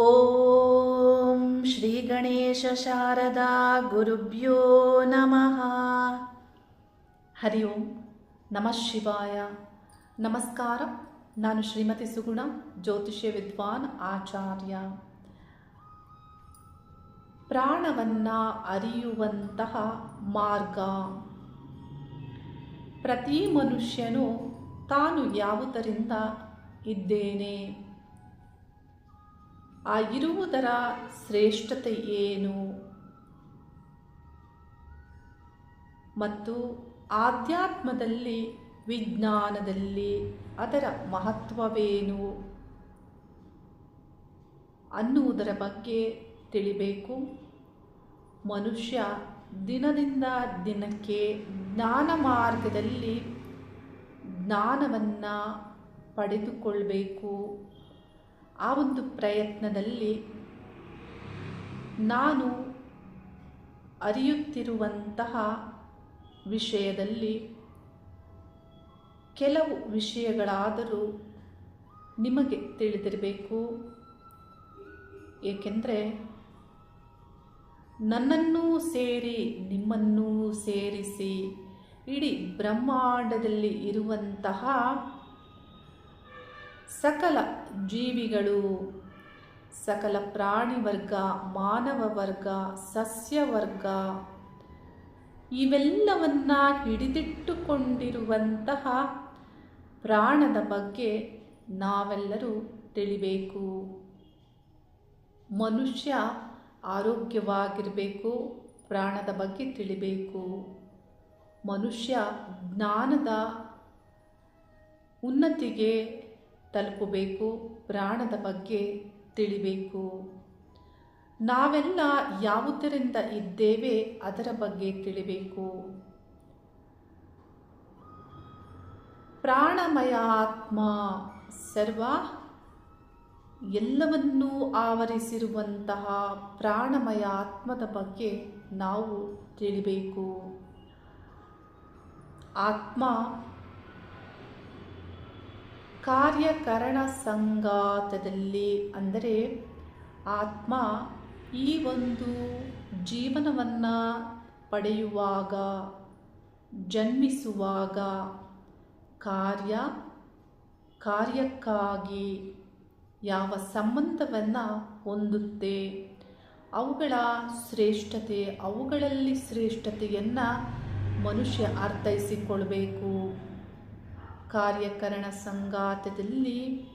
ಓಂ ಶ್ರೀ ಗಣೇಶ ಶಾರದಾ ಗುರುಭ್ಯೋ ನಮಃ ಹರಿ ಓಂ ನಮಃ ಶಿವಾಯ ನಮಸ್ಕಾರ ನಾನು ಶ್ರೀಮತಿ ಸುಗುಣ ಜ್ಯೋತಿಷ್ಯ ವಿದ್ವಾನ್ ಆಚಾರ್ಯ ಪ್ರಾಣವನ್ನು ಅರಿಯುವಂತಹ ಮಾರ್ಗ ಪ್ರತಿ ಮನುಷ್ಯನು ತಾನು ಯಾವುದರಿಂದ ಇದ್ದೇನೆ? ಆ ಇರುವುದರ ಶ್ರೇಷ್ಠತೆ ಏನು? ಮತ್ತು ಆಧ್ಯಾತ್ಮದಲ್ಲಿ ವಿಜ್ಞಾನದಲ್ಲಿ ಅದರ ಮಹತ್ವವೇನು? ಅನ್ನುವುದರ ಬಗ್ಗೆ ತಿಳಿಬೇಕು. ಮನುಷ್ಯ ದಿನದಿಂದ ದಿನಕ್ಕೆ ಜ್ಞಾನ ಮಾರ್ಗದಲ್ಲಿ ಜ್ಞಾನವನ್ನು ಪಡೆದುಕೊಳ್ಬೇಕು. ಆ ಒಂದು ಪ್ರಯತ್ನದಲ್ಲಿ ನಾನು ಅರಿಯುತ್ತಿರುವಂತಹ ವಿಷಯದಲ್ಲಿ ಕೆಲವು ವಿಷಯಗಳಾದರೂ ನಿಮಗೆ ತಿಳಿದಿರಬೇಕು. ಏಕೆಂದರೆ ನನ್ನನ್ನೂ ಸೇರಿ, ನಿಮ್ಮನ್ನೂ ಸೇರಿಸಿ, ಇಡೀ ಬ್ರಹ್ಮಾಂಡದಲ್ಲಿ ಇರುವಂತಹ ಸಕಲ ಜೀವಿಗಳು ಸಕಲ ಪ್ರಾಣಿ ವರ್ಗ, ಮಾನವ ವರ್ಗ, ಸಸ್ಯ ವರ್ಗ, ಇವೆಲ್ಲವನ್ನ ಹಿಡಿದಿಟ್ಟುಕೊಂಡಿರುವಂತಹ ಪ್ರಾಣದ ಬಗ್ಗೆ ನಾವೆಲ್ಲರೂ ತಿಳಿಬೇಕು. ಮನುಷ್ಯ ಆರೋಗ್ಯವಾಗಿರಬೇಕು, ಪ್ರಾಣದ ಬಗ್ಗೆ ತಿಳಿಬೇಕು. ಮನುಷ್ಯ ಜ್ಞಾನದ ಉನ್ನತಿಗೆ ತಲುಪಬೇಕು. ಪ್ರಾಣದ ಬಗ್ಗೆ ತಿಳಿಬೇಕು. ನಾವೆಲ್ಲ ಯಾವುದರಿಂದ ಇದ್ದೇವೆ ಅದರ ಬಗ್ಗೆ ತಿಳಿಬೇಕು. ಪ್ರಾಣಮಯ ಆತ್ಮ ಸರ್ವ ಎಲ್ಲವನ್ನೂ ಆವರಿಸಿರುವಂತಹ ಪ್ರಾಣಮಯ ಆತ್ಮದ ಬಗ್ಗೆ ನಾವು ತಿಳಿಬೇಕು. ಆತ್ಮ ಕಾರ್ಯಕರಣ ಸಂಗಾತದಲ್ಲಿ ಅಂದರೆ ಆತ್ಮ ಈ ಒಂದು ಜೀವನವನ್ನು ಪಡೆಯುವಾಗ, ಜನ್ಮಿಸುವಾಗ ಕಾರ್ಯ, ಕಾರ್ಯಕ್ಕಾಗಿ ಯಾವ ಸಂಬಂಧವನ್ನು ಹೊಂದುತ್ತೆ, ಅವುಗಳ ಶ್ರೇಷ್ಠತೆ, ಅವುಗಳಲ್ಲಿ ಶ್ರೇಷ್ಠತೆಯನ್ನು ಮನುಷ್ಯ ಅರ್ಥೈಸಿಕೊಳ್ಬೇಕು. ಕಾರ್ಯಕರಣ ಸಂಗಾತದಲ್ಲಿ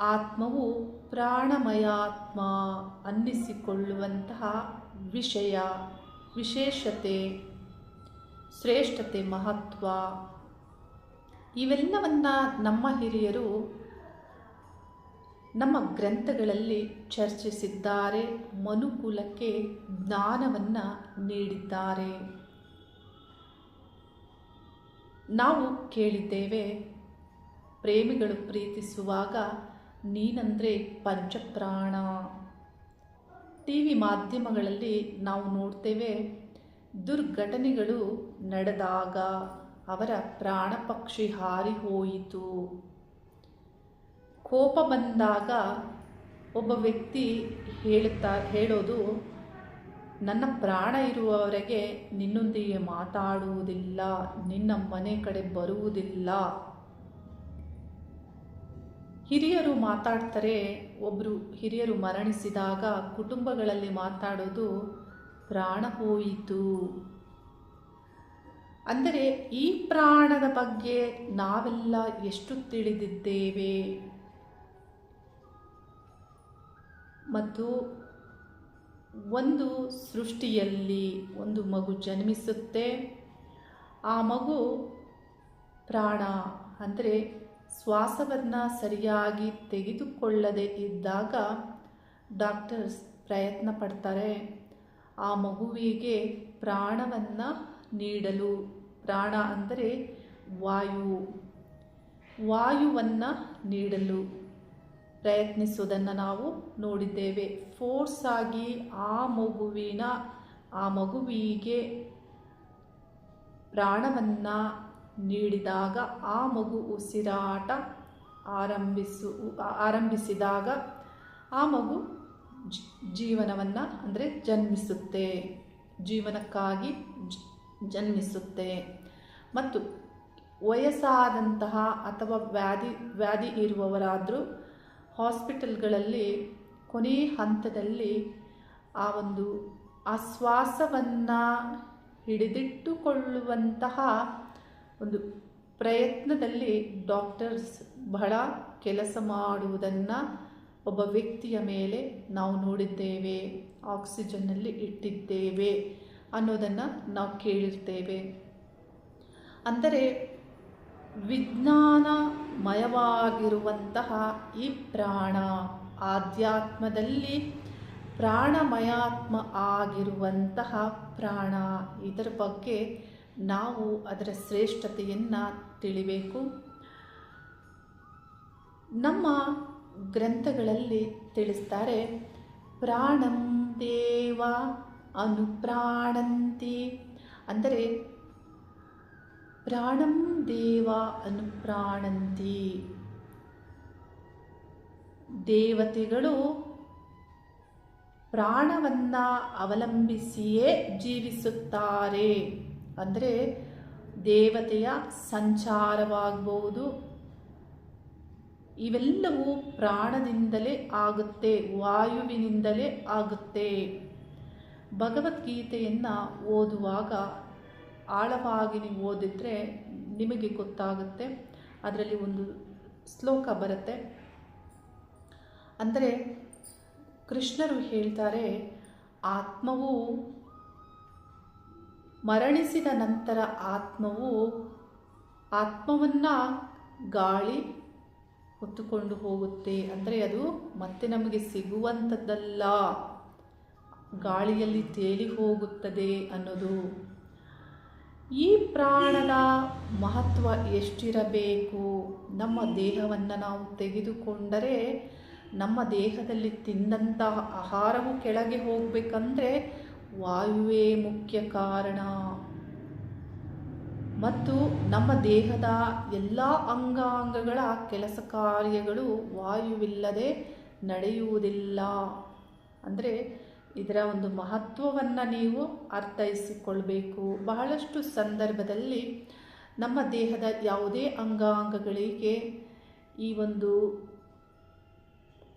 ಆತ್ಮವು ಪ್ರಾಣಮಯಾತ್ಮ ಅನ್ನಿಸಿಕೊಳ್ಳುವಂತಹ ವಿಷಯ, ವಿಶೇಷತೆ, ಶ್ರೇಷ್ಠತೆ, ಮಹತ್ವ. ಇವೆಲ್ಲವನ್ನು ನಮ್ಮ ಹಿರಿಯರು ನಮ್ಮ ಗ್ರಂಥಗಳಲ್ಲಿ ಚರ್ಚಿಸಿದ್ದಾರೆ, ಮನುಕುಲಕ್ಕೆ ಜ್ಞಾನವನ್ನು ನೀಡಿದ್ದಾರೆ. ನಾವು ಕೇಳಿದ್ದೇವೆ, ಪ್ರೇಮಿಗಳು ಪ್ರೀತಿಸುವಾಗ ನೀನಂದರೆ ಪಂಚಪ್ರಾಣ. ಟಿ ವಿ ಮಾಧ್ಯಮಗಳಲ್ಲಿ ನಾವು ನೋಡ್ತೇವೆ, ದುರ್ಘಟನೆಗಳು ನಡೆದಾಗ ಅವರ ಪ್ರಾಣ ಪಕ್ಷಿ ಹಾರಿ ಹೋಯಿತು. ಕೋಪ ಬಂದಾಗ ಒಬ್ಬ ವ್ಯಕ್ತಿ ಹೇಳುತ್ತಾ, ಹೇಳೋದು ನನ್ನ ಪ್ರಾಣ ಇರುವವರೆಗೆ ನಿನ್ನೊಂದಿಗೆ ಮಾತಾಡುವುದಿಲ್ಲ, ನಿನ್ನ ಮನೆ ಕಡೆ ಬರುವುದಿಲ್ಲ. ಹಿರಿಯರು ಮಾತಾಡ್ತಾರೆ ಒಬ್ಬರು ಹಿರಿಯರು ಮರಣಿಸಿದಾಗ ಕುಟುಂಬಗಳಲ್ಲಿ ಮಾತಾಡೋದು ಪ್ರಾಣ ಹೋಯಿತು. ಅಂದರೆ ಈ ಪ್ರಾಣದ ಬಗ್ಗೆ ನಾವೆಲ್ಲ ಎಷ್ಟು ತಿಳಿದಿದ್ದೇವೆ? ಮತ್ತು ಒಂದು ಸೃಷ್ಟಿಯಲ್ಲಿ ಒಂದು ಮಗು ಜನ್ಮಿಸುತ್ತೆ. ಆ ಮಗು ಪ್ರಾಣ ಅಂದರೆ ಶ್ವಾಸವನ್ನು ಸರಿಯಾಗಿ ತೆಗೆದುಕೊಳ್ಳದೆ ಇದ್ದಾಗ ಡಾಕ್ಟರ್ಸ್ ಪ್ರಯತ್ನ ಪಡ್ತಾರೆ. ಆ ಮಗುವಿಗೆ ಪ್ರಾಣವನ್ನು ನೀಡಲು. ಪ್ರಾಣ ಅಂದರೆ ವಾಯು. ವಾಯುವನ್ನು ನೀಡಲು. ಪ್ರಯತ್ನಿಸುವುದನ್ನು ನಾವು ನೋಡಿದ್ದೇವೆ. ಫೋರ್ಸ್ ಆಗಿ ಆ ಮಗುವಿನ, ಆ ಮಗುವಿಗೆ ಪ್ರಾಣವನ್ನು ನೀಡಿದಾಗ ಆ ಮಗು ಉಸಿರಾಟ ಆರಂಭಿಸು, ಆರಂಭಿಸಿದಾಗ ಆ ಮಗು ಜೀವನವನ್ನು ಅಂದರೆ ಜನ್ಮಿಸುತ್ತೆ. ಜೀವನಕ್ಕಾಗಿ ಜನ್ಮಿಸುತ್ತೆ. ಮತ್ತು ವಯಸ್ಸಾದಂತಹ ಅಥವಾ ವ್ಯಾಧಿ ವ್ಯಾಧಿ ಇರುವವರಾದರೂ ಹಾಸ್ಪಿಟಲ್ಗಳಲ್ಲಿ, ಕೊನೆ ಹಂತದಲ್ಲಿ ಆ ಒಂದು ಆಶ್ವಾಸವನ್ನು ಶ್ವಾಸವನ್ನು ಹಿಡಿದಿಟ್ಟುಕೊಳ್ಳುವಂತಹ ಒಂದು ಪ್ರಯತ್ನದಲ್ಲಿ ಡಾಕ್ಟರ್ಸ್ ಬಹಳ ಕೆಲಸ ಮಾಡುವುದನ್ನು ಒಬ್ಬ ವ್ಯಕ್ತಿಯ ಮೇಲೆ ನಾವು ನೋಡಿದ್ದೇವೆ, ಆಕ್ಸಿಜನ್ನಲ್ಲಿ ಇಟ್ಟಿದ್ದೇವೆ ಅನ್ನೋದನ್ನು ನಾವು ಕೇಳಿರ್ತೇವೆ. ಅಂದರೆ ವಿಜ್ಞಾನಮಯವಾಗಿರುವಂತಹ ಈ ಪ್ರಾಣ ಆಧ್ಯಾತ್ಮದಲ್ಲಿ ಪ್ರಾಣಮಯಾತ್ಮ ಆಗಿರುವಂತಹ ಪ್ರಾಣ ಇದರ ಬಗ್ಗೆ ನಾವು ಅದರ ಶ್ರೇಷ್ಠತೆಯನ್ನು ತಿಳಿಬೇಕು. ನಮ್ಮ ಗ್ರಂಥಗಳಲ್ಲಿ ತಿಳಿಸ್ತಾರೆ ಪ್ರಾಣಂ ದೇವ ಅನುಪ್ರಾಣಂತಿ. ಅಂದರೆ ಪ್ರಾಣಂ ದೇವ ಅನುಪ್ರಾಣಂತಿ ದೇವತೆಗಳು ಪ್ರಾಣವನ್ನು ಅವಲಂಬಿಸಿಯೇ ಜೀವಿಸುತ್ತಾರೆ. ಅಂದರೆ ದೇವತೆಯ ಸಂಚಾರವಾಗಬಹುದು ಇವೆಲ್ಲವೂ ಪ್ರಾಣದಿಂದಲೇ ಆಗುತ್ತೆ, ವಾಯುವಿನಿಂದಲೇ ಆಗುತ್ತೆ. ಭಗವದ್ಗೀತೆಯನ್ನು ಓದುವಾಗ ಆಳವಾಗಿ ನೀವು ಓದಿದರೆ ನಿಮಗೆ ಗೊತ್ತಾಗುತ್ತೆ. ಅದರಲ್ಲಿ ಒಂದು ಶ್ಲೋಕ ಬರುತ್ತೆ. ಅಂದರೆ ಕೃಷ್ಣರು ಹೇಳ್ತಾರೆ, ಆತ್ಮವು ಮರಣಿಸಿದ ನಂತರ ಆತ್ಮವು ಆತ್ಮವನ್ನು ಗಾಳಿ ಹೊತ್ತುಕೊಂಡು ಹೋಗುತ್ತೆ. ಅಂದರೆ ಅದು ಮತ್ತೆ ನಮಗೆ ಸಿಗುವಂಥದ್ದಲ್ಲ. ಗಾಳಿಯಲ್ಲಿ ತೇಲಿ ಹೋಗುತ್ತದೆ ಅನ್ನೋದು. ಈ ಪ್ರಾಣದ ಮಹತ್ವ ಎಷ್ಟಿರಬೇಕು? ನಮ್ಮ ದೇಹವನ್ನು ನಾವು ತೆಗೆದುಕೊಂಡರೆ ನಮ್ಮ ದೇಹದಲ್ಲಿ ತಿಂದಂತಹ ಆಹಾರವು ಕೆಳಗೆ ಹೋಗಬೇಕಂದ್ರೆ ವಾಯುವೇ ಮುಖ್ಯ ಕಾರಣ. ಮತ್ತು ನಮ್ಮ ದೇಹದ ಎಲ್ಲ ಅಂಗಾಂಗಗಳ ಕೆಲಸ ಕಾರ್ಯಗಳು ವಾಯುವಿಲ್ಲದೆ ನಡೆಯುವುದಿಲ್ಲ. ಅಂದರೆ ಇದರ ಒಂದು ಮಹತ್ವವನ್ನು ನೀವು ಅರ್ಥೈಸಿಕೊಳ್ಬೇಕು. ಬಹಳಷ್ಟು ಸಂದರ್ಭದಲ್ಲಿ ನಮ್ಮ ದೇಹದ ಯಾವುದೇ ಅಂಗಾಂಗಗಳಿಗೆ ಈ ಒಂದು,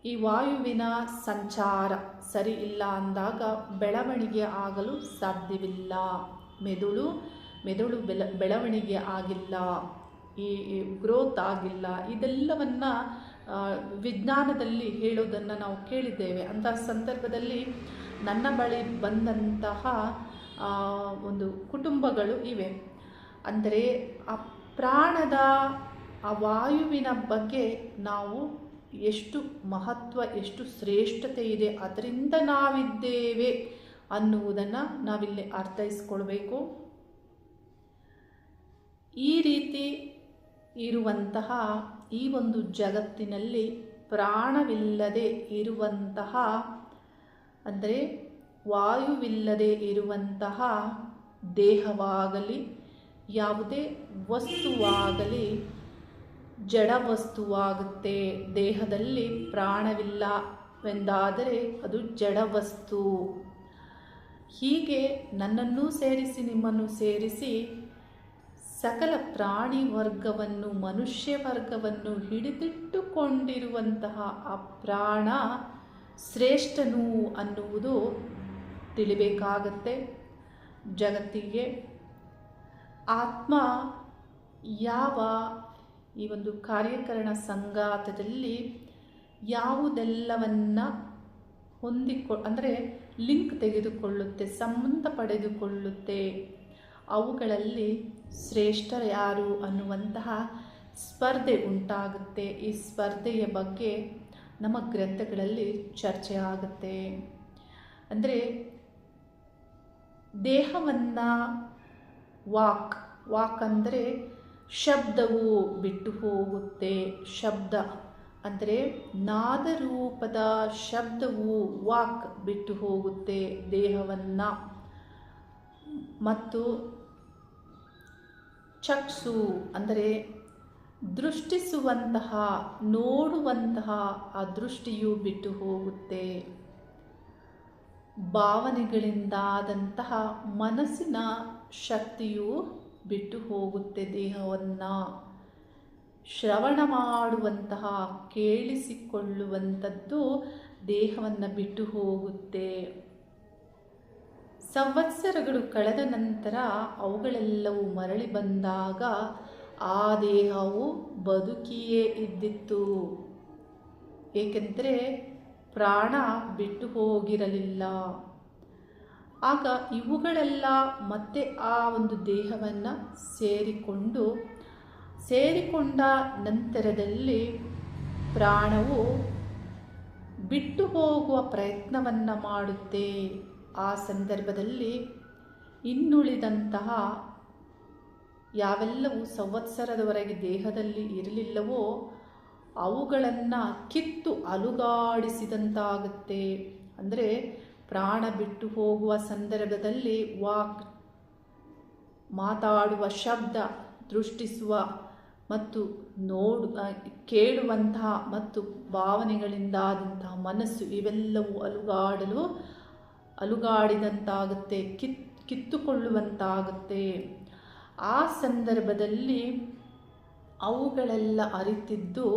ಈ ವಾಯುವಿನ ಸಂಚಾರ ಸರಿ ಇಲ್ಲ ಅಂದಾಗ ಬೆಳವಣಿಗೆ ಆಗಲು ಸಾಧ್ಯವಿಲ್ಲ. ಮೆದುಳು ಮೆದುಳು ಬೆಲ ಬೆಳವಣಿಗೆ ಆಗಿಲ್ಲ, ಈ ಗ್ರೋತ್ ಆಗಿಲ್ಲ, ಇದೆಲ್ಲವನ್ನು ವಿಜ್ಞಾನದಲ್ಲಿ ಹೇಳೋದನ್ನು ನಾವು ಕೇಳಿದ್ದೇವೆ. ಅಂತಹ ಸಂದರ್ಭದಲ್ಲಿ ನನ್ನ ಬಳಿ ಬಂದಂತಹ ಒಂದು ಕುಟುಂಬಗಳು ಇವೆ. ಅಂದರೆ, ಆ ಪ್ರಾಣದ, ಆ ವಾಯುವಿನ ಬಗ್ಗೆ ನಾವು ಎಷ್ಟು ಮಹತ್ವ, ಎಷ್ಟು ಶ್ರೇಷ್ಠತೆ ಇದೆ, ಅದರಿಂದ ನಾವಿದ್ದೇವೆ ಅನ್ನುವುದನ್ನು ನಾವಿಲ್ಲಿ ಅರ್ಥೈಸ್ಕೊಳ್ಬೇಕು. ಈ ರೀತಿ ಇರುವಂತಹ, ಈ ಒಂದು ಜಗತ್ತಿನಲ್ಲಿ ಪ್ರಾಣವಿಲ್ಲದೆ ಇರುವಂತಹ ಅಂದರೆ ವಾಯುವಿಲ್ಲದೆ ಇರುವಂತಹ ದೇಹವಾಗಲಿ, ಯಾವುದೇ ವಸ್ತುವಾಗಲಿ, ಜಡ ವಸ್ತುವಾಗುತ್ತೆ. ದೇಹದಲ್ಲಿ ಪ್ರಾಣವಿಲ್ಲವೆಂದಾದರೆ ಅದು ಜಡ ವಸ್ತು. ಹೀಗೆ ನನ್ನನ್ನೂ ಸೇರಿಸಿ, ನಿಮ್ಮನ್ನು ಸೇರಿಸಿ ಸಕಲ ಪ್ರಾಣಿ ವರ್ಗವನ್ನು, ಮನುಷ್ಯ ವರ್ಗವನ್ನು ಹಿಡಿದಿಟ್ಟುಕೊಂಡಿರುವಂತಹ ಆ ಪ್ರಾಣ ಶ್ರೇಷ್ಠನು ಅನ್ನುವುದು ತಿಳಿಬೇಕಾಗತ್ತೆ ಜಗತ್ತಿಗೆ. ಆತ್ಮ ಯಾವ ಈ ಒಂದು ಕಾರ್ಯಕರಣ ಸಂಘಾತದಲ್ಲಿ ಯಾವುದೆಲ್ಲವನ್ನು ಹೊಂದಿಕೊ, ಅಂದರೆ ಲಿಂಕ್ ತೆಗೆದುಕೊಳ್ಳುತ್ತೆ, ಸಂಬಂಧ ಪಡೆದುಕೊಳ್ಳುತ್ತೆ, ಅವುಗಳಲ್ಲಿ ಶ್ರೇಷ್ಠರು ಯಾರು ಅನ್ನುವಂತಹ ಸ್ಪರ್ಧೆ ಉಂಟಾಗುತ್ತೆ. ಈ ಸ್ಪರ್ಧೆಯ ಬಗ್ಗೆ ನಮ್ಮ ಗ್ರಂಥಗಳಲ್ಲಿ ಚರ್ಚೆ ಆಗುತ್ತೆ. ಅಂದರೆ ದೇಹವನ್ನು ವಾಕ್ ವಾಕ್ ಅಂದರೆ ಶಬ್ದವು ಬಿಟ್ಟು ಹೋಗುತ್ತೆ. ಶಬ್ದ ಅಂದರೆ ನಾದರೂಪದ ಶಬ್ದವು ವಾಕ್ ಬಿಟ್ಟು ಹೋಗುತ್ತೆ ದೇಹವನ್ನು. ಮತ್ತು ಚಕ್ಷು ಅಂದರೆ ದೃಷ್ಟಿಸುವಂತಹ, ನೋಡುವಂತಹ ಆ ದೃಷ್ಟಿಯು ಬಿಟ್ಟು ಹೋಗುತ್ತೆ. ಭಾವನೆಗಳಿಂದಾದಂತಹ ಮನಸ್ಸಿನ ಶಕ್ತಿಯು ಬಿಟ್ಟು ಹೋಗುತ್ತೆ ದೇಹವನ್ನು. ಶ್ರವಣ ಮಾಡುವಂತಹ, ಕೇಳಿಸಿಕೊಳ್ಳುವಂಥದ್ದು ದೇಹವನ್ನು ಬಿಟ್ಟು ಹೋಗುತ್ತೆ. ಸಂವತ್ಸರಗಳು ಕಳೆದ ನಂತರ ಅವುಗಳೆಲ್ಲವೂ ಮರಳಿ ಬಂದಾಗ ಆ ದೇಹವು ಬದುಕಿಯೇ ಇದ್ದಿತ್ತು. ಏಕೆಂದರೆ ಪ್ರಾಣ ಬಿಟ್ಟು ಹೋಗಿರಲಿಲ್ಲ. ಆಗ ಇವುಗಳೆಲ್ಲ ಮತ್ತೆ ಆ ಒಂದು ದೇಹವನ್ನು ಸೇರಿಕೊಂಡು, ಸೇರಿಕೊಂಡ ನಂತರದಲ್ಲಿ ಪ್ರಾಣವು ಬಿಟ್ಟು ಹೋಗುವ ಪ್ರಯತ್ನವನ್ನು ಮಾಡುತ್ತೆ. ಆ ಸಂದರ್ಭದಲ್ಲಿ ಇನ್ನುಳಿದಂತಹ ಯಾವೆಲ್ಲವೂ ಸಂವತ್ಸರದವರೆಗೆ ದೇಹದಲ್ಲಿ ಇರಲಿಲ್ಲವೋ ಅವುಗಳನ್ನು ಕಿತ್ತು ಅಲುಗಾಡಿಸಿದಂತಾಗುತ್ತೆ. ಅಂದರೆ ಪ್ರಾಣ ಬಿಟ್ಟು ಹೋಗುವ ಸಂದರ್ಭದಲ್ಲಿ ವಾಕ್, ಮಾತಾಡುವ ಶಬ್ದ, ದೃಷ್ಟಿಸುವ ಮತ್ತು ನೋಡು ಕೇಳುವಂತಹ ಮತ್ತು ಭಾವನೆಗಳಿಂದಾದಂತಹ ಮನಸ್ಸು ಇವೆಲ್ಲವೂ ಅಲುಗಾಡಲು, ಅಲುಗಾಡಿದಂತಾಗುತ್ತೆ, ಕಿತ್, ಕಿತ್ತುಕೊಳ್ಳುವಂತಾಗುತ್ತೆ. ಆ ಸಂದರ್ಭದಲ್ಲಿ ಅವುಗಳೆಲ್ಲ ಅರಿತಿದ್ದು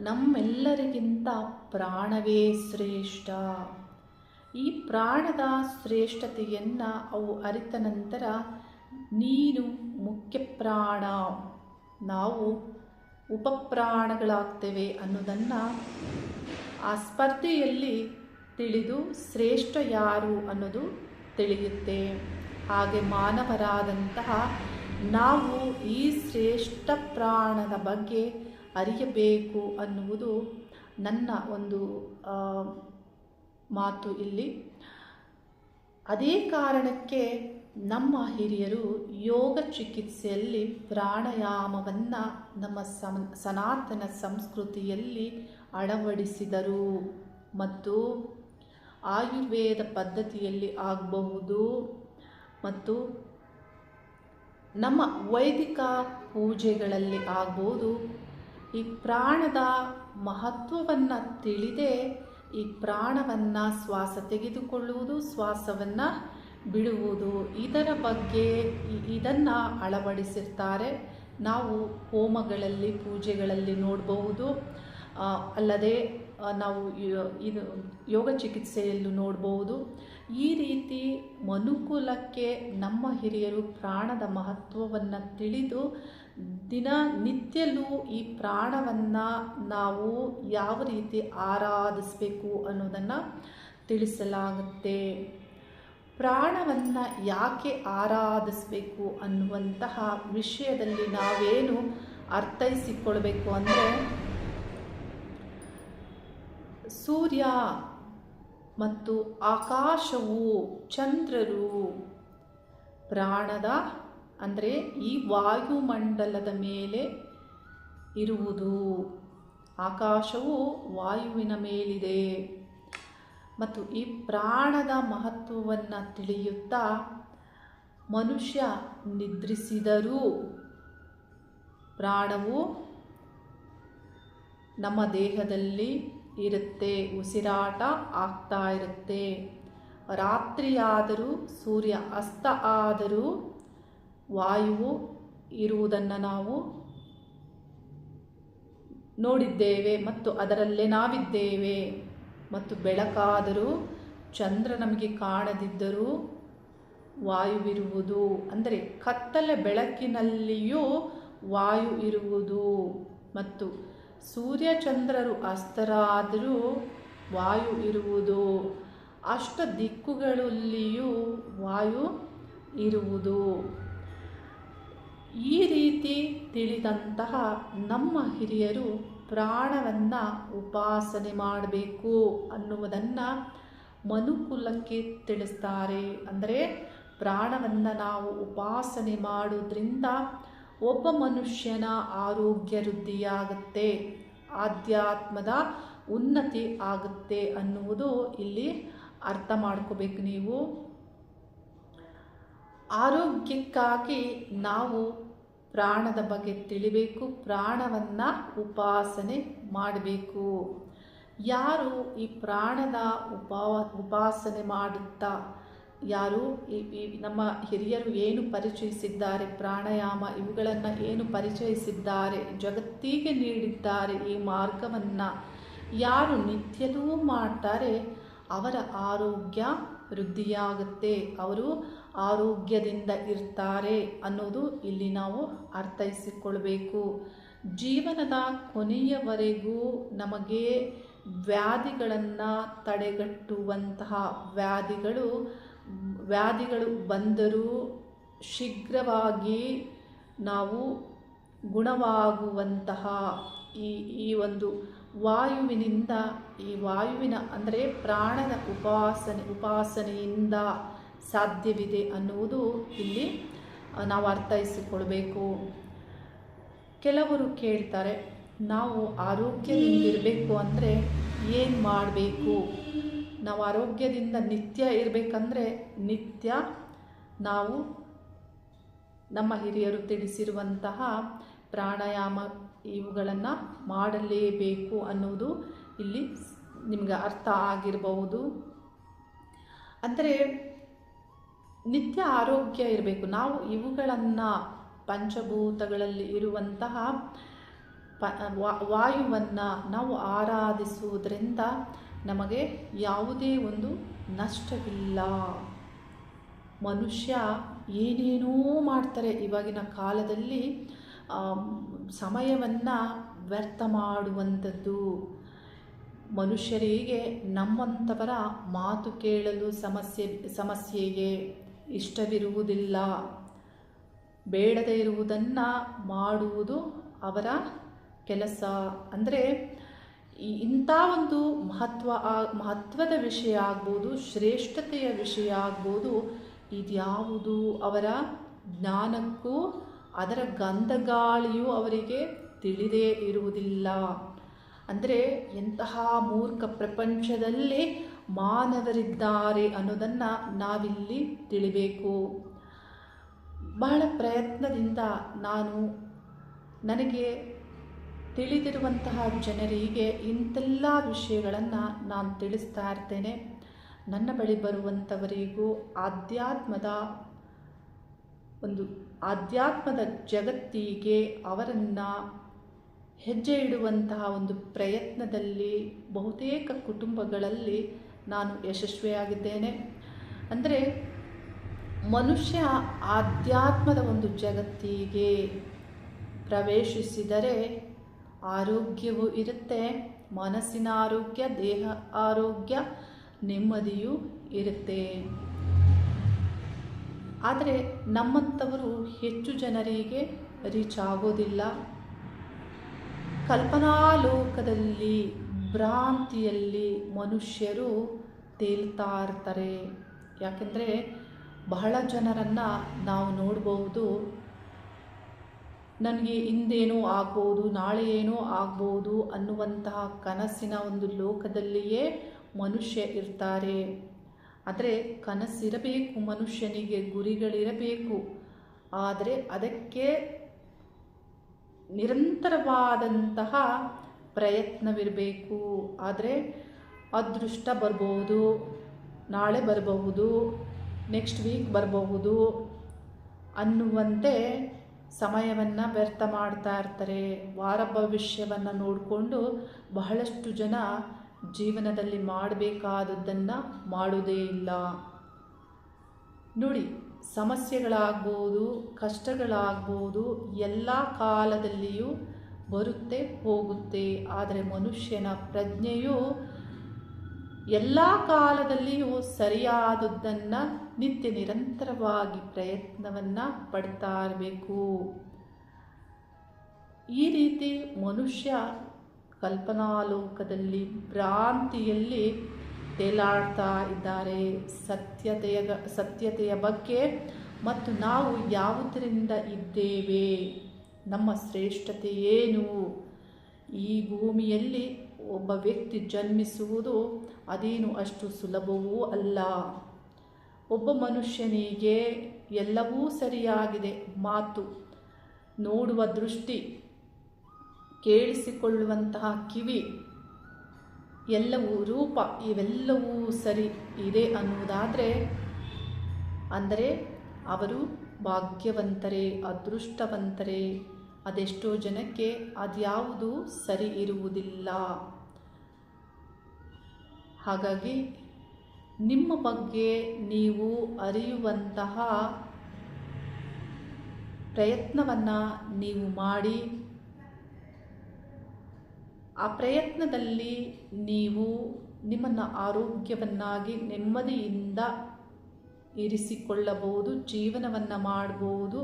ನಮ್ಮೆಲ್ಲರಿಗಿಂತ ಪ್ರಾಣವೇ ಶ್ರೇಷ್ಠ. ಈ ಪ್ರಾಣದ ಶ್ರೇಷ್ಠತೆಯನ್ನು ಅವು ಅರಿತ ನಂತರ ನೀನು ಮುಖ್ಯ ಪ್ರಾಣ, ನಾವು ಉಪಪ್ರಾಣಗಳಾಗ್ತೇವೆ ಅನ್ನೋದನ್ನು ಆ ಸ್ಪರ್ಧೆಯಲ್ಲಿ ತಿಳಿದು ಶ್ರೇಷ್ಠ ಯಾರು ಅನ್ನೋದು ತಿಳಿಯುತ್ತೆ. ಹಾಗೆ ಮಾನವರಾದಂತಹ ನಾವು ಈ ಶ್ರೇಷ್ಠ ಪ್ರಾಣದ ಬಗ್ಗೆ ಅರಿಯಬೇಕು ಅನ್ನುವುದು ನನ್ನ ಒಂದು ಮಾತು ಇಲ್ಲಿ. ಅದೇ ಕಾರಣಕ್ಕೆ ನಮ್ಮ ಹಿರಿಯರು ಯೋಗ ಚಿಕಿತ್ಸೆಯಲ್ಲಿ ಪ್ರಾಣಾಯಾಮವನ್ನು ನಮ್ಮ ಸಮ, ಸನಾತನ ಸಂಸ್ಕೃತಿಯಲ್ಲಿ ಅಳವಡಿಸಿದರು ಮತ್ತು ಆಯುರ್ವೇದ ಪದ್ಧತಿಯಲ್ಲಿ ಆಗಬಹುದು ಮತ್ತು ನಮ್ಮ ವೈದಿಕ ಪೂಜೆಗಳಲ್ಲಿ ಆಗ್ಬೋದು. ಈ ಪ್ರಾಣದ ಮಹತ್ವವನ್ನು ತಿಳಿದೇ ಈ ಪ್ರಾಣವನ್ನು ಶ್ವಾಸ ತೆಗೆದುಕೊಳ್ಳುವುದು, ಶ್ವಾಸವನ್ನು ಬಿಡುವುದು. ಇದರ ಬಗ್ಗೆ ಇದನ್ನು ಅಳವಡಿಸಿರ್ತಾರೆ. ನಾವು ಹೋಮಗಳಲ್ಲಿ, ಪೂಜೆಗಳಲ್ಲಿ ನೋಡಬಹುದು. ಅಲ್ಲದೆ ನಾವು ಇದು ಯೋಗ ಚಿಕಿತ್ಸೆಯಲ್ಲೂ ನೋಡಬಹುದು. ಈ ರೀತಿ ಮನುಕುಲಕ್ಕೆ ನಮ್ಮ ಹಿರಿಯರು ಪ್ರಾಣದ ಮಹತ್ವವನ್ನು ತಿಳಿದು ದಿನನಿತ್ಯಲೂ ಈ ಪ್ರಾಣವನ್ನು ನಾವು ಯಾವ ರೀತಿ ಆರಾಧಿಸಬೇಕು ಅನ್ನೋದನ್ನು ತಿಳಿಸಲಾಗುತ್ತೆ. ಪ್ರಾಣವನ್ನು ಯಾಕೆ ಆರಾಧಿಸಬೇಕು ಅನ್ನುವಂತಹ ವಿಷಯದಲ್ಲಿ ನಾವೇನು ಅರ್ಥೈಸಿಕೊಳ್ಬೇಕು ಅಂದರೆ ಸೂರ್ಯ ಮತ್ತು ಆಕಾಶವು ಚಂದ್ರರು. ಪ್ರಾಣದ, ಅಂದರೆ ಈ ವಾಯುಮಂಡಲದ ಮೇಲೆ ಇರುವುದು. ಆಕಾಶವು ವಾಯುವಿನ ಮೇಲಿದೆ. ಮತ್ತು ಈ ಪ್ರಾಣದ ಮಹತ್ವವನ್ನು ತಿಳಿಯುತ್ತಾ ಮನುಷ್ಯ ನಿದ್ರಿಸಿದರೂ. ಪ್ರಾಣವು ನಮ್ಮ ದೇಹದಲ್ಲಿ ಇರುತ್ತೆ, ಉಸಿರಾಟ ಆಗ್ತಾ ಇರುತ್ತೆ. ರಾತ್ರಿಯಾದರೂ ಸೂರ್ಯ ಅಸ್ತ ಆದರೂ ವಾಯುವು ಇರುವುದನ್ನು ನಾವು ನೋಡಿದ್ದೇವೆ ಮತ್ತು ಅದರಲ್ಲೇ ನಾವಿದ್ದೇವೆ. ಮತ್ತು ಬೆಳಕಾದರೂ ಚಂದ್ರ ನಮಗೆ ಕಾಣದಿದ್ದರೂ ವಾಯುವಿರುವುದು. ಅಂದರೆ ಕತ್ತಲೆ ಬೆಳಕಿನಲ್ಲಿಯೂ ವಾಯು ಇರುವುದು. ಮತ್ತು ಸೂರ್ಯಚಂದ್ರರು ಅಸ್ತರಾದರೂ ವಾಯು ಇರುವುದು. ಅಷ್ಟ ದಿಕ್ಕುಗಳಲ್ಲಿಯೂ ವಾಯು ಇರುವುದು. ಈ ರೀತಿ ತಿಳಿದಂತಹ ನಮ್ಮ ಹಿರಿಯರು ಪ್ರಾಣವನ್ನು ಉಪಾಸನೆ ಮಾಡಬೇಕು ಅನ್ನುವುದನ್ನು ಮನುಕುಲಕ್ಕೆ ತಿಳಿಸ್ತಾರೆ. ಅಂದರೆ ಪ್ರಾಣವನ್ನು ನಾವು ಉಪಾಸನೆ ಮಾಡೋದ್ರಿಂದ ಒಬ್ಬ ಮನುಷ್ಯನ ಆರೋಗ್ಯ ವೃದ್ಧಿಯಾಗುತ್ತೆ, ಆಧ್ಯಾತ್ಮದ ಉನ್ನತಿ ಆಗುತ್ತೆ ಅನ್ನುವುದು ಇಲ್ಲಿ ಅರ್ಥ ಮಾಡ್ಕೋಬೇಕು ನೀವು. ಆರೋಗ್ಯಕ್ಕಾಗಿ ನಾವು ಪ್ರಾಣದ ಬಗ್ಗೆ ತಿಳಿಬೇಕು, ಪ್ರಾಣವನ್ನು ಉಪಾಸನೆ ಮಾಡಬೇಕು. ಯಾರು ಈ ಪ್ರಾಣದ ಉಪಾ, ಉಪಾಸನೆ ಮಾಡುತ್ತಾ ಯಾರು? ಈ ನಮ್ಮ ಹಿರಿಯರು ಏನು ಪರಿಚಯಿಸಿದ್ದಾರೆ? ಪ್ರಾಣಾಯಾಮ ಇವುಗಳನ್ನು ಏನು ಪರಿಚಯಿಸಿದ್ದಾರೆ? ಜಗತ್ತಿಗೆ ನೀಡಿದ್ದಾರೆ ಈ ಮಾರ್ಗವನ್ನು ಯಾರು ನಿತ್ಯಲೂ ಮಾಡ್ತಾರೆ? ಅವರ ಆರೋಗ್ಯ ವೃದ್ಧಿಯಾಗುತ್ತೆ. ಅವರು ಆರೋಗ್ಯದಿಂದ ಇರ್ತಾರೆ ಅನ್ನೋದು ಇಲ್ಲಿ ನಾವು ಅರ್ಥೈಸಿಕೊಳ್ಬೇಕು. ಜೀವನದ ಕೊನೆಯವರೆಗೂ ನಮಗೆ ವ್ಯಾಧಿಗಳನ್ನು ತಡೆಗಟ್ಟುವಂತಹ ವ್ಯಾಧಿಗಳು ವ್ಯಾಧಿಗಳು ಬಂದರೂ ಶೀಘ್ರವಾಗಿ ನಾವು ಗುಣವಾಗುವಂತಹ ಈ ಈ ಒಂದು ವಾಯುವಿನಿಂದ, ಈ ವಾಯುವಿನ ಅಂದರೆ ಪ್ರಾಣದ ಉಪಾಸನೆ, ಉಪಾಸನೆಯಿಂದ ಸಾಧ್ಯವಿದೆ ಅನ್ನುವುದು ಇಲ್ಲಿ ನಾವು ಅರ್ಥೈಸಿಕೊಳ್ಬೇಕು. ಕೆಲವರು ಕೇಳ್ತಾರೆ, ನಾವು ಆರೋಗ್ಯದಿಂದಿರಬೇಕು ಅಂದರೆ ಏನು ಮಾಡಬೇಕು? ನಾವು ಆರೋಗ್ಯದಿಂದ ನಿತ್ಯ ಇರಬೇಕಂದ್ರೆ ನಿತ್ಯ ನಾವು ನಮ್ಮ ಹಿರಿಯರು ತಿಳಿಸಿರುವಂತಹ ಪ್ರಾಣಾಯಾಮ ಇವುಗಳನ್ನು ಮಾಡಲೇಬೇಕು ಅನ್ನೋದು ಇಲ್ಲಿ ನಿಮ್ಗೆ ಅರ್ಥ ಆಗಿರಬಹುದು. ಅಂದರೆ ನಿತ್ಯ ಆರೋಗ್ಯ ಇರಬೇಕು. ನಾವು ಇವುಗಳನ್ನು ಪಂಚಭೂತಗಳಲ್ಲಿ ಇರುವಂತಹ ಪ ವಾಯುವನ್ನು ನಾವು ಆರಾಧಿಸುವುದರಿಂದ ನಮಗೆ ಯಾವುದೇ ಒಂದು ನಷ್ಟವಿಲ್ಲ. ಮನುಷ್ಯ ಏನೇನೋ ಮಾಡ್ತಾರೆ. ಇವಾಗಿನ ಕಾಲದಲ್ಲಿ ಸಮಯವನ್ನು ವ್ಯರ್ಥ ಮಾಡುವಂಥದ್ದು. ಮನುಷ್ಯರಿಗೆ ನಮ್ಮಂಥವರ ಮಾತು ಕೇಳಲು ಸಮಸ್ಯೆ, ಸಮಸ್ಯೆಗೆ ಇಷ್ಟವಿರುವುದಿಲ್ಲ. ಬೇಡದೇ ಇರುವುದನ್ನು ಮಾಡುವುದು ಅವರ ಕೆಲಸ. ಅಂದರೆ ಇಂಥ ಒಂದು ಮಹತ್ವ ಮಹತ್ವದ ವಿಷಯ ಆಗ್ಬೋದು, ಶ್ರೇಷ್ಠತೆಯ ವಿಷಯ ಆಗ್ಬೋದು, ಇದ್ಯಾವುದು ಅವರ ಜ್ಞಾನಕ್ಕೂ ಅದರ ಗಂಧಗಾಳಿಯೂ ಅವರಿಗೆ ತಿಳಿದೇ ಇರುವುದಿಲ್ಲ. ಅಂದರೆ ಎಂತಹ ಮೂರ್ಖ ಪ್ರಪಂಚದಲ್ಲಿ ಮಾನವರಿದ್ದಾರೆ ಅನ್ನೋದನ್ನು ನಾವಿಲ್ಲಿ ತಿಳಿಬೇಕು. ಬಹಳ ಪ್ರಯತ್ನದಿಂದ ನಾನು ನನಗೆ ತಿಳಿದಿರುವಂತಹ ಜನರಿಗೆ ಇಂತೆಲ್ಲ ವಿಷಯಗಳನ್ನು ನಾನು ತಿಳಿಸ್ತಾ ಇರ್ತೇನೆ. ನನ್ನ ಬಳಿ ಬರುವಂಥವರಿಗೂ ಆಧ್ಯಾತ್ಮದ ಒಂದು ಆಧ್ಯಾತ್ಮದ ಜಗತ್ತಿಗೆ ಅವರನ್ನು ಹೆಜ್ಜೆ ಇಡುವಂತಹ ಒಂದು ಪ್ರಯತ್ನದಲ್ಲಿ ಬಹುತೇಕ ಕುಟುಂಬಗಳಲ್ಲಿ ನಾನು ಯಶಸ್ವಿಯಾಗಿದ್ದೇನೆ. ಅಂದರೆ ಮನುಷ್ಯ ಆಧ್ಯಾತ್ಮದ ಒಂದು ಜಗತ್ತಿಗೆ ಪ್ರವೇಶಿಸಿದರೆ ಆರೋಗ್ಯವೂ ಇರುತ್ತೆ, ಮನಸ್ಸಿನ ಆರೋಗ್ಯ, ದೇಹ ಆರೋಗ್ಯ ನೆಮ್ಮದಿಯೂ ಇರುತ್ತೆ. ಆದರೆ ನಮ್ಮಂಥವರು ಹೆಚ್ಚು ಜನರಿಗೆ ರೀಚ್ ಆಗೋದಿಲ್ಲ. ಕಲ್ಪನಾ ಲೋಕದಲ್ಲಿ, ಭ್ರಾಂತಿಯಲ್ಲಿ ಮನುಷ್ಯರು ತೇಲ್ತಾ ಇರ್ತಾರೆ. ಯಾಕೆಂದರೆ ಬಹಳ ಜನರನ್ನು ನಾವು ನೋಡ್ಬೋದು ನನಗೆ ಇಂದೇನೋ ಆಗ್ಬೋದು ನಾಳೆ ಏನೋ ಆಗ್ಬೋದು ಅನ್ನುವಂತಹ ಕನಸಿನ ಒಂದು ಲೋಕದಲ್ಲಿಯೇ ಮನುಷ್ಯ ಇರ್ತಾರೆ. ಆದರೆ ಕನಸಿರಬೇಕು, ಮನುಷ್ಯನಿಗೆ ಗುರಿಗಳಿರಬೇಕು. ಆದರೆ ಅದಕ್ಕೆ ನಿರಂತರವಾದಂತಹ ಪ್ರಯತ್ನವಿರಬೇಕು. ಆದರೆ ಅದೃಷ್ಟ ಬರಬಹುದು ನಾಳೆ ಬರಬಹುದು ನೆಕ್ಸ್ಟ್ ವೀಕ್ ಬರಬಹುದು ಅನ್ನುವಂತೆ ಸಮಯವನ್ನು ವ್ಯರ್ಥ ಮಾಡ್ತಾ ಇರ್ತಾರೆ. ವಾರ ಭವಿಷ್ಯವನ್ನು ನೋಡಿಕೊಂಡು ಬಹಳಷ್ಟು ಜನ ಜೀವನದಲ್ಲಿ ಮಾಡಬೇಕಾದದ್ದನ್ನು ಮಾಡೋದೇ ಇಲ್ಲ. ನೋಡಿ, ಸಮಸ್ಯೆಗಳಾಗ್ಬೋದು, ಕಷ್ಟಗಳಾಗ್ಬೋದು, ಎಲ್ಲ ಕಾಲದಲ್ಲಿಯೂ ಬರುತ್ತೆ ಹೋಗುತ್ತೆ. ಆದರೆ ಮನುಷ್ಯನ ಪ್ರಜ್ಞೆಯು ಎಲ್ಲ ಕಾಲದಲ್ಲಿಯೂ ಸರಿಯಾದದ್ದನ್ನು ನಿತ್ಯ ನಿರಂತರವಾಗಿ ಪ್ರಯತ್ನವನ್ನು ಪಡ್ತಾ ಇರಬೇಕು ಈ ರೀತಿ ಮನುಷ್ಯ ಕಲ್ಪನಾಲೋಕದಲ್ಲಿ, ಭ್ರಾಂತಿಯಲ್ಲಿ ತೇಲಾಡ್ತಾ ಇದ್ದಾರೆ. ಸತ್ಯತೆಯ ಸತ್ಯತೆಯ ಬಗ್ಗೆ ಮತ್ತು ನಾವು ಯಾವುದರಿಂದ ಇದ್ದೇವೆ? ನಮ್ಮ ಶ್ರೇಷ್ಠತೆ ಏನು? ಈ ಭೂಮಿಯಲ್ಲಿ ಒಬ್ಬ ವ್ಯಕ್ತಿ ಜನ್ಮಿಸುವುದು ಅದೇನು ಅಷ್ಟು ಸುಲಭವೂ ಅಲ್ಲ. ಒಬ್ಬ ಮನುಷ್ಯನಿಗೆ ಎಲ್ಲವೂ ಸರಿಯಾಗಿದೆ. ಮಾತು, ನೋಡುವ ದೃಷ್ಟಿ, ಕೇಳಿಸಿಕೊಳ್ಳುವಂತಹ ಕಿವಿ, ಎಲ್ಲವೂ ರೂಪ, ಇವೆಲ್ಲವೂ ಸರಿ ಇದೆ ಅನ್ನುವುದಾದರೆ, ಅಂದರೆ ಅವರು ಭಾಗ್ಯವಂತರೇ, ಅದೃಷ್ಟವಂತರೇ, ಅದೆಷ್ಟೋ ಜನಕ್ಕೆ ಅದ್ಯಾವುದು ಸರಿ ಇರುವುದಿಲ್ಲ. ಹಾಗಾಗಿ ನಿಮ್ಮ ಬಗ್ಗೆ ನೀವು ಅರಿಯುವಂತಹ ಪ್ರಯತ್ನವನ್ನು ನೀವು ಮಾಡಿ, ಆ ಪ್ರಯತ್ನದಲ್ಲಿ ನೀವು ನಿಮ್ಮನ್ನು ಆರೋಗ್ಯವನ್ನಾಗಿ ನೆಮ್ಮದಿಯಿಂದ ಇರಿಸಿಕೊಳ್ಳಬಹುದು, ಜೀವನವನ್ನು ಮಾಡಬಹುದು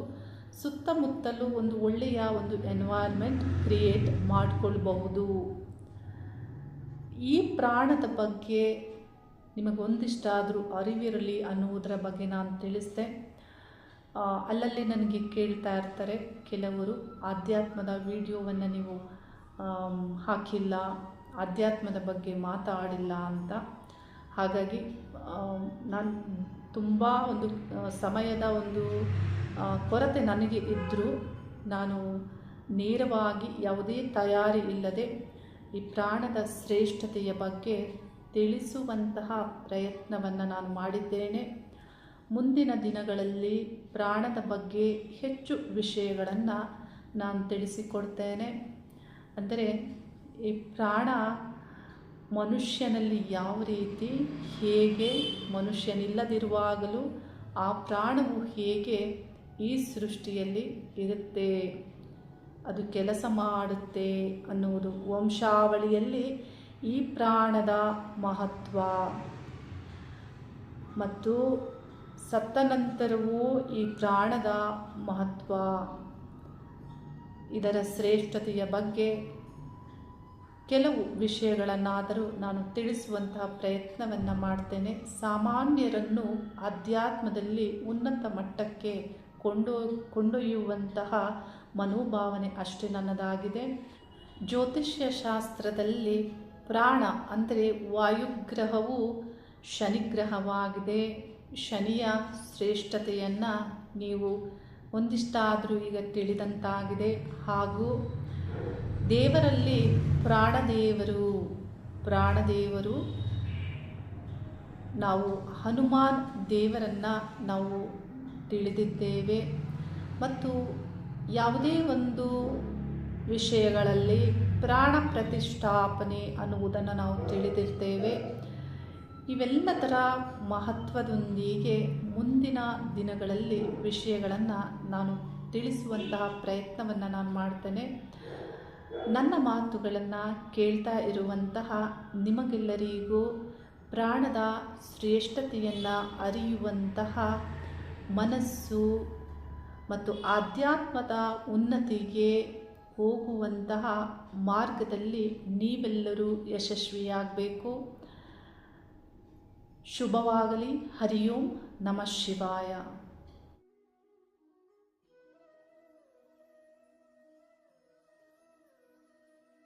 ಸುತ್ತಮುತ್ತಲೂ ಒಂದು ಒಳ್ಳೆಯ ಒಂದು ಎನ್ವೈರ್ಮೆಂಟ್ ಕ್ರಿಯೇಟ್ ಮಾಡಿಕೊಳ್ಬಹುದು. ಈ ಪ್ರಾಣದ ಬಗ್ಗೆ ನಿಮಗೊಂದಿಷ್ಟಾದರೂ ಅರಿವಿರಲಿ ಅನ್ನುವುದರ ಬಗ್ಗೆ ನಾನು ತಿಳಿಸಿದೆ. ಅಲ್ಲಲ್ಲಿ ನನಗೆ ಕೇಳ್ತಾ ಇರ್ತಾರೆ ಕೆಲವರು, ಆಧ್ಯಾತ್ಮದ ವಿಡಿಯೋವನ್ನು ನೀವು ಹಾಕಿಲ್ಲ, ಆಧ್ಯಾತ್ಮದ ಬಗ್ಗೆ ಮಾತಾಡಿಲ್ಲ ಅಂತ. ಹಾಗಾಗಿ ನಾನು ತುಂಬ ಒಂದು ಸಮಯದ ಒಂದು ಕೊರತೆ ನನಗೆ ಇದ್ದರೂ ನಾನು ನೇರವಾಗಿ ಯಾವುದೇ ತಯಾರಿ ಇಲ್ಲದೆ ಈ ಪ್ರಾಣದ ಶ್ರೇಷ್ಠತೆಯ ಬಗ್ಗೆ ತಿಳಿಸುವಂತಹ ಪ್ರಯತ್ನವನ್ನು ನಾನು ಮಾಡಿದ್ದೇನೆ. ಮುಂದಿನ ದಿನಗಳಲ್ಲಿ ಪ್ರಾಣದ ಬಗ್ಗೆ ಹೆಚ್ಚು ವಿಷಯಗಳನ್ನು ನಾನು ತಿಳಿಸಿಕೊಡ್ತೇನೆ. ಅಂದರೆ ಈ ಪ್ರಾಣ ಮನುಷ್ಯನಲ್ಲಿ ಯಾವ ರೀತಿ, ಹೇಗೆ ಮನುಷ್ಯನಿಲ್ಲದಿರುವಾಗಲೂ ಆ ಪ್ರಾಣವು ಹೇಗೆ ಈ ಸೃಷ್ಟಿಯಲ್ಲಿ ಇರುತ್ತೆ? ಅದು ಕೆಲಸ ಮಾಡುತ್ತೆ ಅನ್ನುವುದು ವಂಶಾವಳಿಯಲ್ಲಿ ಈ ಪ್ರಾಣದ ಮಹತ್ವ. ಮತ್ತು ಸತ್ತ ನಂತರವೂ ಈ ಪ್ರಾಣದ ಮಹತ್ವ. ಇದರ ಶ್ರೇಷ್ಠತೆಯ ಬಗ್ಗೆ ಕೆಲವು ವಿಷಯಗಳನ್ನಾದರೂ ನಾನು ತಿಳಿಸುವಂತಹ ಪ್ರಯತ್ನವನ್ನು ಮಾಡ್ತೇನೆ. ಸಾಮಾನ್ಯರನ್ನು ಅಧ್ಯಾತ್ಮದಲ್ಲಿ ಉನ್ನತ ಮಟ್ಟಕ್ಕೆ ಕೊಂಡೊ, ಕೊಂಡೊಯ್ಯುವಂತಹ ಮನೋಭಾವನೆ ಅಷ್ಟೇ ನನ್ನದಾಗಿದೆ. ಜ್ಯೋತಿಷ್ಯ ಶಾಸ್ತ್ರದಲ್ಲಿ ಪ್ರಾಣ ಅಂದರೆ ವಾಯುಗ್ರಹವು ಶನಿಗ್ರಹವಾಗಿದೆ. ಶನಿಯ ಶ್ರೇಷ್ಠತೆಯನ್ನು ನೀವು ಒಂದಿಷ್ಟಾದರೂ ಈಗ ತಿಳಿದಂತಾಗಿದೆ. ಹಾಗೂ ದೇವರಲ್ಲಿ ಪ್ರಾಣದೇವರು ಪ್ರಾಣದೇವರು ನಾವು ಹನುಮಾನ್ ದೇವರನ್ನು ನಾವು ತಿಳಿದಿದ್ದೇವೆ. ಮತ್ತು ಯಾವುದೇ ಒಂದು ವಿಷಯಗಳಲ್ಲಿ ಪ್ರಾಣ ಪ್ರತಿಷ್ಠಾಪನೆ ಅನ್ನುವುದನ್ನು ನಾವು ತಿಳಿದಿರ್ತೇವೆ. ಇವೆಲ್ಲದರ ಮಹತ್ವದೊಂದಿಗೆ ಮುಂದಿನ ದಿನಗಳಲ್ಲಿ ವಿಷಯಗಳನ್ನು ನಾನು ತಿಳಿಸುವಂತಹ ಪ್ರಯತ್ನವನ್ನು ನಾನು ಮಾಡ್ತೇನೆ. ನನ್ನ ಮಾತುಗಳನ್ನು ಕೇಳ್ತಾ ಇರುವಂತಹ ನಿಮಗೆಲ್ಲರಿಗೂ ಪ್ರಾಣದ ಶ್ರೇಷ್ಠತೆಯನ್ನು ಅರಿಯುವಂತಹ ಮನಸ್ಸು ಮತ್ತು ಆಧ್ಯಾತ್ಮದ ಉನ್ನತಿಗೆ ಹೋಗುವಂತಹ ಮಾರ್ಗದಲ್ಲಿ ನೀವೆಲ್ಲರೂ ಯಶಸ್ವಿಯಾಗಬೇಕು. ಶುಭವಾಗಲಿ. ಹರಿಯೋಂ ನಮಃ ಶಿವಾಯ.